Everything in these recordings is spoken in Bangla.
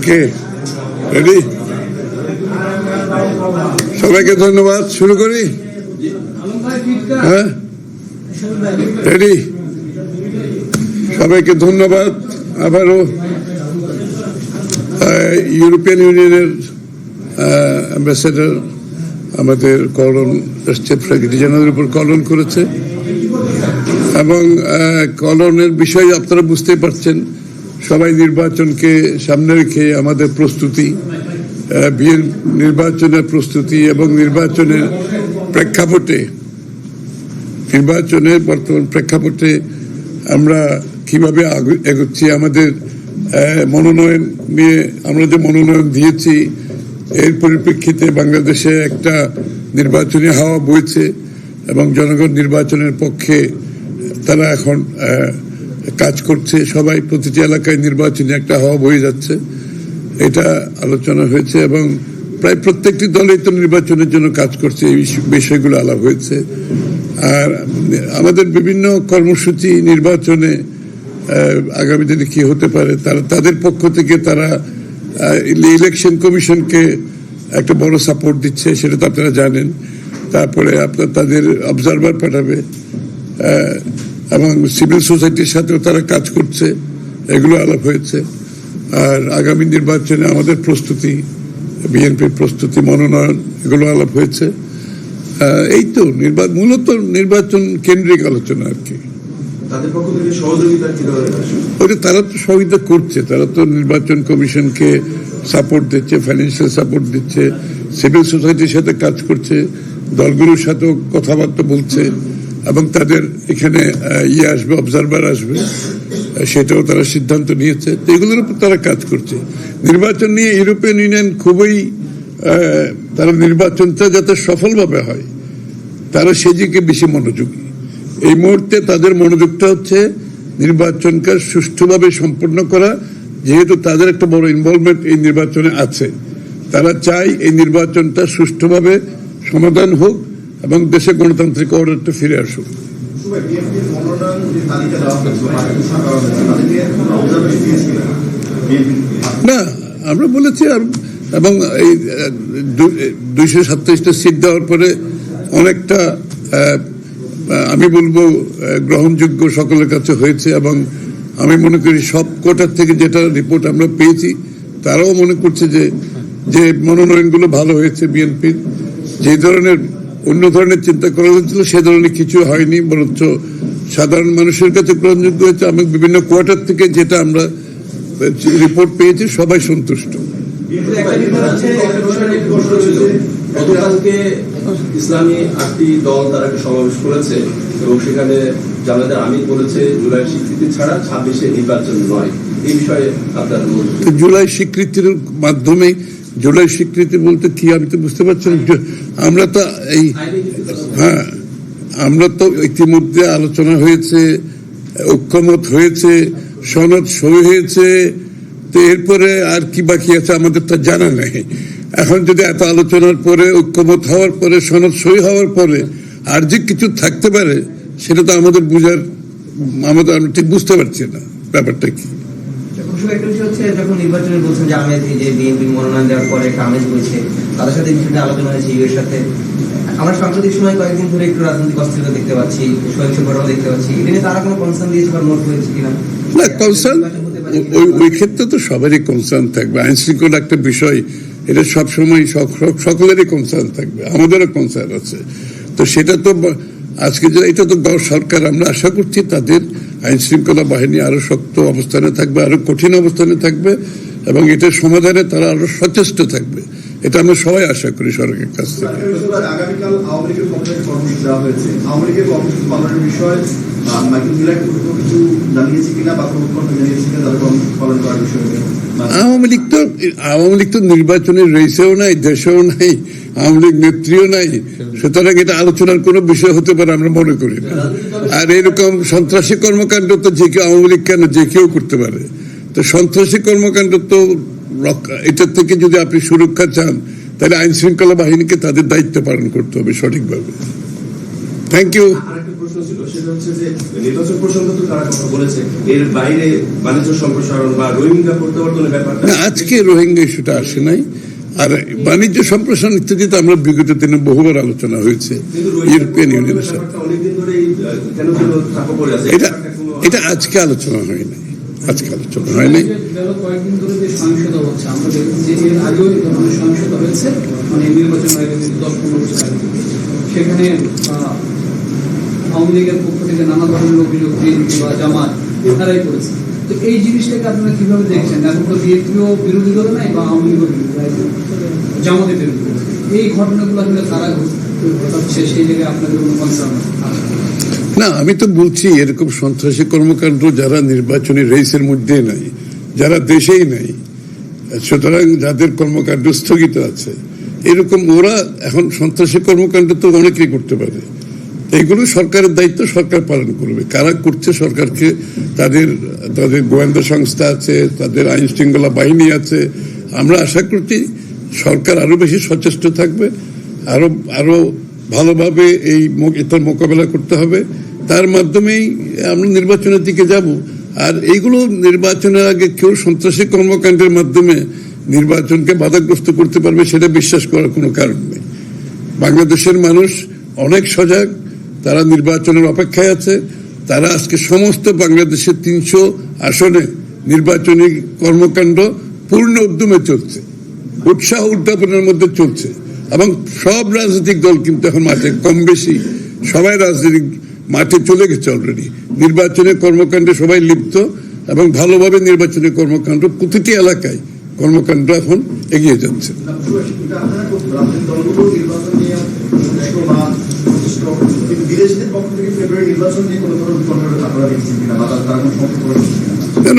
ওকে রেডি সবাইকে ধন্যবাদ, শুরু করি? হ্যাঁ? রেডি সবাইকে ধন্যবাদ, আবারও ইউরোপিয়ান ইউনিয়নের অ্যাম্বাসেডার আমাদের কলন এসছে জেনারেলের উপর কলন করেছে। এবং কলনের বিষয় আপনারা বুঝতেই পারছেন সবাই নির্বাচনকে সামনে রেখে আমাদের প্রস্তুতি নির্বাচনের প্রস্তুতি এবং নির্বাচনের প্রেক্ষাপটে, নির্বাচনের বর্তমান প্রেক্ষাপটে আমরা কীভাবে এগোচ্ছি, আমাদের মনোনয়ন নিয়ে আমরা যে মনোনয়ন দিয়েছি, এর পরিপ্রেক্ষিতে বাংলাদেশে একটা নির্বাচনী হাওয়া বইছে এবং জনগণ নির্বাচনের পক্ষে তারা এখন কাজ করছে, সবাই প্রতিটি এলাকায় নির্বাচনী একটা হাওয়া হয়ে যাচ্ছে। এটা আলোচনা হয়েছে এবং প্রায় প্রত্যেকটি দলই তো নির্বাচনের জন্য কাজ করছে, এই বিষয়গুলো আলাপ হয়েছে। আর আমাদের বিভিন্ন কর্মসূচি নির্বাচনে আগামী দিনে কি হতে পারে, তারা তাদের পক্ষ থেকে তারা ইলেকশন কমিশনকে একটা বড় সাপোর্ট দিচ্ছে, সেটা তো আপনারা জানেন। তারপরে আপনার তাদের অবজারভার পাঠাবে। এবং সিভিল সোসাইটির সাথেও তারা কাজ করছে এগুলো আলাপ হয়েছে। আর আগামী নির্বাচনে আমাদের প্রস্তুতি বিএনপির প্রস্তুতি মনোনয়ন এগুলো আলাপ হয়েছে। এই তো নির্বাচন মূলত নির্বাচন কেন্দ্রিক আলোচনা আর কি। ওটা তারা তো সহযোগিতা করছে তারা তো নির্বাচন কমিশনকে সাপোর্ট দিচ্ছে ফাইন্যান্সিয়াল সাপোর্ট দিচ্ছে সিভিল সোসাইটির সাথে কাজ করছে দলগুলোর সাথেও কথাবার্তা বলছে। এবং তাদের এখানে ইয়ে আসবে অবজারভার আসবে। সেটাও তারা সিদ্ধান্ত নিয়েছে। তো এগুলোর উপর তারা কাজ করছে। নির্বাচন নিয়ে ইউরোপিয়ান ইউনিয়ন খুবই তারা নির্বাচনটা যাতে সফলভাবে হয়, তারা সেদিকে বেশি মনোযোগী। এই মুহূর্তে তাদের মনোযোগটা হচ্ছে নির্বাচনকে সুষ্ঠুভাবে সম্পন্ন করা, যেহেতু তাদের একটা বড় ইনভলভমেন্ট এই নির্বাচনে আছে। তারা চায় এই নির্বাচনটা সুষ্ঠুভাবে সমাধান হোক এবং দেশে গণতান্ত্রিক অর্ডারটা ফিরে আসুক। না, আমরা বলেছি আর- এবং এই দুইশো সাতত্রিশটা সিট দেওয়ার পরে অনেকটা আমি বলব গ্রহণযোগ্য সকলের কাছে হয়েছে এবং আমি মনে করি সব কোটার থেকে যেটা রিপোর্ট আমরা পেয়েছি, তারাও মনে করছে যে যে মনোনয়নগুলো ভালো হয়েছে বিএনপির, যে ধরনের অন্য ধরনের চিন্তা করা হয়েছিল সে ধরনের কিছু হয়নি বরঞ্চ সাধারণ মানুষের কাছে গ্রহণযোগ্য হয়েছে। আমি বিভিন্ন কোয়ার্টার থেকে যেটা আমরা রিপোর্ট পেয়েছি সবাই সন্তুষ্ট। গতকালকে ইসলামী আটটি দল তারা একটা সমাবেশ করেছে এবং সেখানে জামায়াতের আমির বলেছে জুলাই স্বীকৃতি ছাড়া ছাব্বিশে নির্বাচন নয়। এই বিষয়ে আপনার জুলাই স্বীকৃতির মাধ্যমে জুলাই স্বীকৃতি বলতে কি আমি তো বুঝতে পারছি আমরা তো এই হ্যাঁ আমরা তো ইতিমধ্যে আলোচনা হয়েছে, ঐক্যমত হয়েছে, সনদ সই হয়েছে, তো এরপরে আর কি বাকি আছে আমাদের তো জানা নেই। এখন যদি এত আলোচনার পরে, ঐক্যমত হওয়ার পরে, সনদ সই হওয়ার পরে আর যে কিছু থাকতে পারে, সেটা তো আমাদের বুঝার, আমাদের, আমরা ঠিক বুঝতে পারছি না। ব্যাপারটা কি? খুব একটা বিষয় হচ্ছে যখন নির্বাচনে বলছেন যে আমেজ এই যে বিএনপি মনোনয়ন দেওয়ার পরে একটা আমেজ হয়েছে তাদের সাথে বিষয়টা আলোচনা হয়েছে ইউএর সাথে। আমরা সাম্প্রতিক সময় কয়েকদিন ধরে একটু রাজনৈতিক অস্থিরতা দেখতে পাচ্ছি সহিংস দেখতে পাচ্ছি। এটা নিয়ে তারা কোনো কনসার্ন দিয়েছে বা নোট হয়েছে কিনা? না কনসার্ন নির্বাচন হতে পারে ওই ওই ক্ষেত্রে তো সবারই কনসার্ন থাকবে। আইন শৃঙ্খলা একটা বিষয় এটা সবসময় সকলেরই কনসার্ন থাকবে আমাদেরও কনসার্ন আছে। তো সেটা তো আজকে যে এটা তো সরকার আমরা আশা করছি তাদের আইন শৃঙ্খলা বাহিনী আরও শক্ত অবস্থানে থাকবে, আরও কঠিন অবস্থানে থাকবে, এবং এটার সমাধানে তারা আরও সচেষ্ট থাকবে। এটা আমরা সবাই আশা করি সরকারের কাছ থেকে। আওয়ামী লীগ তো আওয়ামী লীগ তো নির্বাচনের রয়েছেও নাই দেশেও নাই আওয়ামী লীগ নেত্রীও নাই। সুতরাং এটা আলোচনার কোনো বিষয় হতে পারে আমরা মনে করি না। আর এরকম সন্ত্রাসী কর্মকাণ্ড তো যে কেউ আওয়ামী লীগ কেন যে কেউ করতে পারে? তো সন্ত্রাসী কর্মকাণ্ড তো এটার থেকে যদি আপনি সুরক্ষা চান তাহলে আইন শৃঙ্খলা বাহিনীকে তাদের দায়িত্ব পালন করতে হবে সঠিকভাবে। থ্যাংক ইউ আজকে রোহিঙ্গা ইস্যুটা আসে নাই। আর বাণিজ্য সম্প্রসারণ ইত্যাদিতে আমরা বিগত দিনে বহুবার আলোচনা হয়েছে ইউরোপিয়ান ইউনিয়নের সাথে। এটা এটা আজকে আলোচনা হয়নি আজকে আলোচনা হয়নি গেল কয়েকদিন ধরে যে সহিংসতা হচ্ছে আমরা দেখেছি যে এর আগেও এই ধরনের সহিংসতা হয়েছে নির্বাচন আগে কিন্তু দশ পনেরো বছর আগে সেখানে আওয়ামী লীগের পক্ষ থেকে নানা ধরনের অভিযোগ বিএনপি বা জামাত তারাই করেছে তো এই জিনিসটাকে আপনারা কীভাবে বিরোধী নাই বা আওয়ামী বিরোধী। এই ঘটনাগুলো আসলে তারা ঘটছে সেই জায়গায় আপনাদের কোনো কনসার্ন না, আমি তো বলছি, এরকম সন্ত্রাসী কর্মকাণ্ড যারা নির্বাচনী রেসের মধ্যে নাই, যারা দেশেই নাই, সুতরাং যাদের কর্মকাণ্ড স্থগিত আছে, এরকম ওরা এখন সন্ত্রাসী কর্মকাণ্ড তো অনেকেই করতে পারে। এগুলো সরকারের দায়িত্ব, সরকার পালন করবে। কারা করছে সরকারকে, তাদের তাদের গোয়েন্দা সংস্থা আছে, তাদের আইন শৃঙ্খলা বাহিনী আছে। আমরা আশা করছি সরকার আরও বেশি সচেষ্ট থাকবে, আরও আরও ভালোভাবে এই এটার মোকাবেলা করতে হবে। তার মাধ্যমেই আমরা নির্বাচনের দিকে যাব। আর এইগুলো নির্বাচনের আগে কেউ সন্ত্রাসী কর্মকাণ্ডের মাধ্যমে নির্বাচনকে বাধাগ্রস্ত করতে পারবে সেটা বিশ্বাস করার কোনো কারণ নেই। বাংলাদেশের মানুষ অনেক সজাগ, তারা নির্বাচনের অপেক্ষায় আছে, তারা আজকে সমস্ত বাংলাদেশের তিনশো আসনে নির্বাচনী কর্মকাণ্ড পূর্ণ উদ্যমে চলছে, উৎসাহ উদ্যাপনের মধ্যে চলছে এবং সব রাজনৈতিক দল কিন্তু এখন মাঠে কম বেশি সবাই রাজনৈতিক মাঠে চলে গেছে অলরেডি নির্বাচনের কর্মকাণ্ডে সবাই লিপ্ত এবং ভালোভাবে নির্বাচনী কর্মকাণ্ড প্রতিটি এলাকায় কর্মকাণ্ড এখন এগিয়ে যাচ্ছে।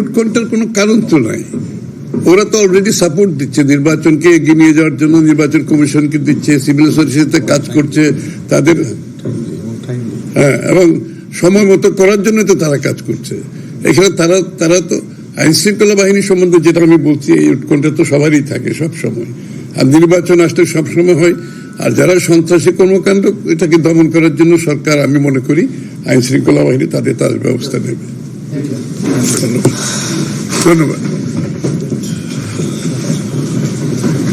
উৎকণ্ঠার কোনো কারণ তো নাই। ওরা তো অলরেডি সাপোর্ট দিচ্ছে। নির্বাচনকে এগিয়ে নিয়ে যাওয়ার জন্য নির্বাচন কমিশনকে দিচ্ছে সিভিল সোসাইটিতে কাজ করছে, তাদের এবং সময় মতো করার জন্য তো তারা কাজ করছে। এখানে তারা তারা তো আইন শৃঙ্খলা বাহিনী সম্বন্ধে যেটা আমি বলছি, এই উৎকণ্ঠা তো সবারই থাকে সব সময়। আর নির্বাচন আসলে সবসময় হয়, আর যারা সন্ত্রাসী কর্মকাণ্ড এটাকে দমন করার জন্য সরকার, আমি মনে করি আইন শৃঙ্খলা বাহিনী তাদের তাদের ব্যবস্থা নেবে। ধন্যবাদ। ধন্যবাদ।